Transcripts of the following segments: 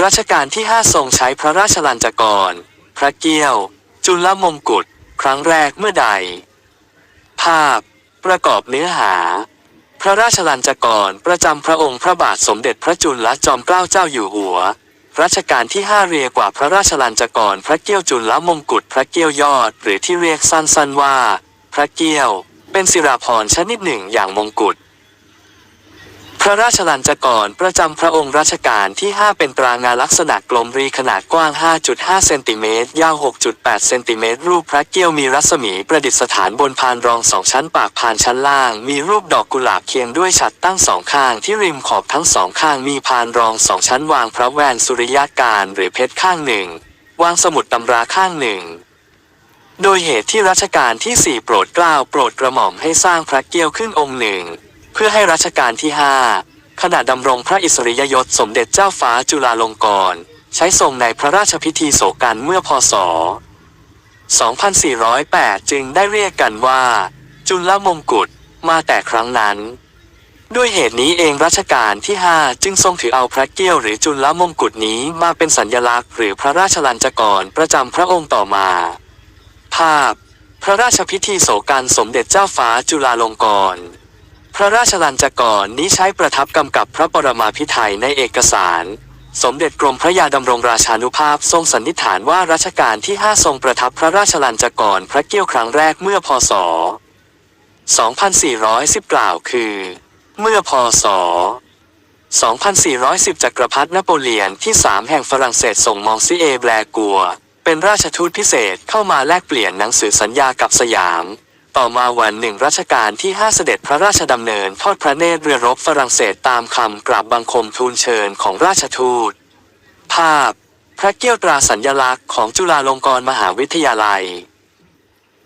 รัชกาลที่ 5 ทรงใช้พระราชลัญจกร พระเกี้ยว จุลมงกุฎ ครั้งแรกเมื่อใด ภาพ ประกอบเนื้อหา พระราชลัญจกรประจำพระองค์พระบาทสมเด็จพระจุลจอมเกล้าเจ้าอยู่หัว รัชกาลที่ 5 เรียกว่าพระราชลัญจกร พระเกี้ยวจุลมงกุฎ พระเกี้ยวยอด หรือที่เรียกสั้นๆว่า พระเกี้ยว เป็นศิราภรณ์ชนิดหนึ่งอย่างมงกุฎ พระราชลัญจกรประจำพระองค์รัชกาลที่ 5 เป็นตรางานลักษณะกลมรีขนาดกว้าง 5.5 เซนติเมตร ยาว 6.8 เซนติเมตร รูปพระเกี้ยวมีรัศมีประดิษฐานบนพานรองสองชั้นปากพานชั้นล่าง มีรูปดอกกุหลาบเคียงด้วยฉัตรตั้งสองข้างที่ริมขอบทั้งสองข้างมีพานรองสองชั้นวางพระแวนสุริยาการหรือเพชรข้างหนึ่ง วางสมุดตำราข้างหนึ่งโดยเหตุที่รัชกาลที่ 4 โปรดเกล้าโปรดกระหม่อมให้สร้างพระเกี้ยวขึ้นองค์หนึ่ง เพื่อให้รัชกาลที่ 5 ขณะดำรงพระอิสริยยศสมเด็จเจ้าฟ้าจุฬาลงกรณ์ใช้ทรงในพระราชพิธีโศกันเมื่อพศ 2408 จึงได้เรียกกันว่า จุลมงกุฎมาแต่ครั้งนั้น ด้วยเหตุนี้เองรัชกาลที่ 5 จึงทรงถือเอาพระเกี้ยวหรือจุลมงกุฎนี้มาเป็นสัญลักษณ์หรือพระราชลัญจกรประจำพระองค์ต่อมา ภาพ พระราชพิธีโศกันสมเด็จเจ้าฟ้าจุฬาลงกรณ์ พระราชลัญจกรนี้ใช้ประทับกำกับพระปรมาภิไธยในเอกสาร สมเด็จกรมพระยาดำรงราชานุภาพทรงสันนิษฐานว่ารัชกาลที่ 5 ทรงประทับพระราชลัญจกรพระเกี้ยวครั้งแรกเมื่อพศ 2410 กล่าวคือ เมื่อพศ 2410 จักรพรรดินโปเลียนที่3แห่งฝรั่งเศสส่งมองซิเอแบลกัว เป็นราชทูตพิเศษเข้ามาแลกเปลี่ยนหนังสือสัญญากับสยาม ต่อมาวันหนึ่งรัชกาลที่ 5 เสด็จพระราชดำเนินทอดพระเนตรเรือรบฝรั่งเศสตามคำกราบบังคมทูลเชิญของราชทูต ภาพ พระเกี้ยวตราสัญญลักษณ์ของจุฬาลงกรณ์มหาวิทยาลัย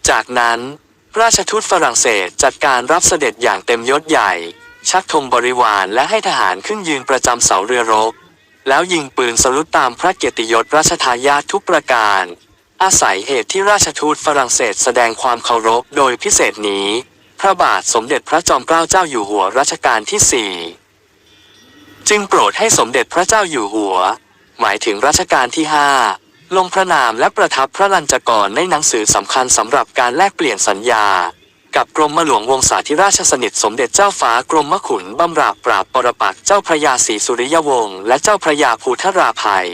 จากนั้น ราชทูตฝรั่งเศสจัดการรับเสด็จอย่างเต็มยศใหญ่ ชักธงบริวารและให้ทหารขึ้นยืนประจำเสาเรือรบ แล้วยิงปืนสลุดตามพระเกียรติยศรัชทายาททุกประการ อาศัยเหตุที่ราชทูตฝรั่งเศสแสดงความเคารพโดยพิเศษนี้ พระบาทสมเด็จพระจอมเกล้าเจ้าอยู่หัวรัชกาลที่สี่จึงโปรดให้สมเด็จพระเจ้าอยู่หัว หมายถึงรัชกาลที่ห้าลงพระนามและประทับพระลัญจกรในหนังสือสำคัญสำหรับการแลกเปลี่ยนสัญญา กับกรมหลวงวงศาธิราชสนิทสมเด็จเจ้าฟ้ากรมขุนบำราบปราบปรปักเจ้าพระยาศรีสุริยวงศ์และเจ้าพระยาภูทราภัย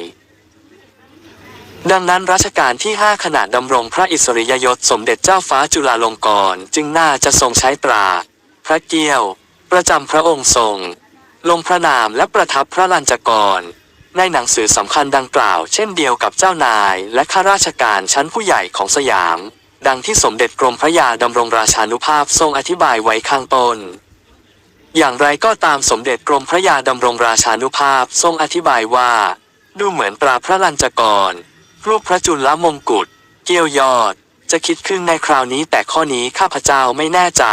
ดังนั้นรัชกาลที่ 5 ขณะดำรงพระอิสริยยศสมเด็จเจ้าฟ้าจุฬาลงกรณ์จึงน่าจะทรงใช้ตรา พระเกี้ยว ประจำพระองค์ทรง ลงพระนามและประทับพระลัญจกร ในหนังสือสำคัญดังกล่าวเช่นเดียวกับเจ้านายและข้าราชการชั้นผู้ใหญ่ของสยาม ดังที่สมเด็จกรมพระยาดำรงราชานุภาพทรงอธิบายไว้ข้างต้นอย่างไรก็ตามสมเด็จกรมพระยาดำรงราชานุภาพทรงอธิบายว่า ดูเหมือนตราพระลัญจกร รูปพระจุลมงกุฎเกี้ยวยอด จะคิดขึ้นในคราวนี้แต่ข้อนี้ข้าพเจ้าไม่แน่ใจ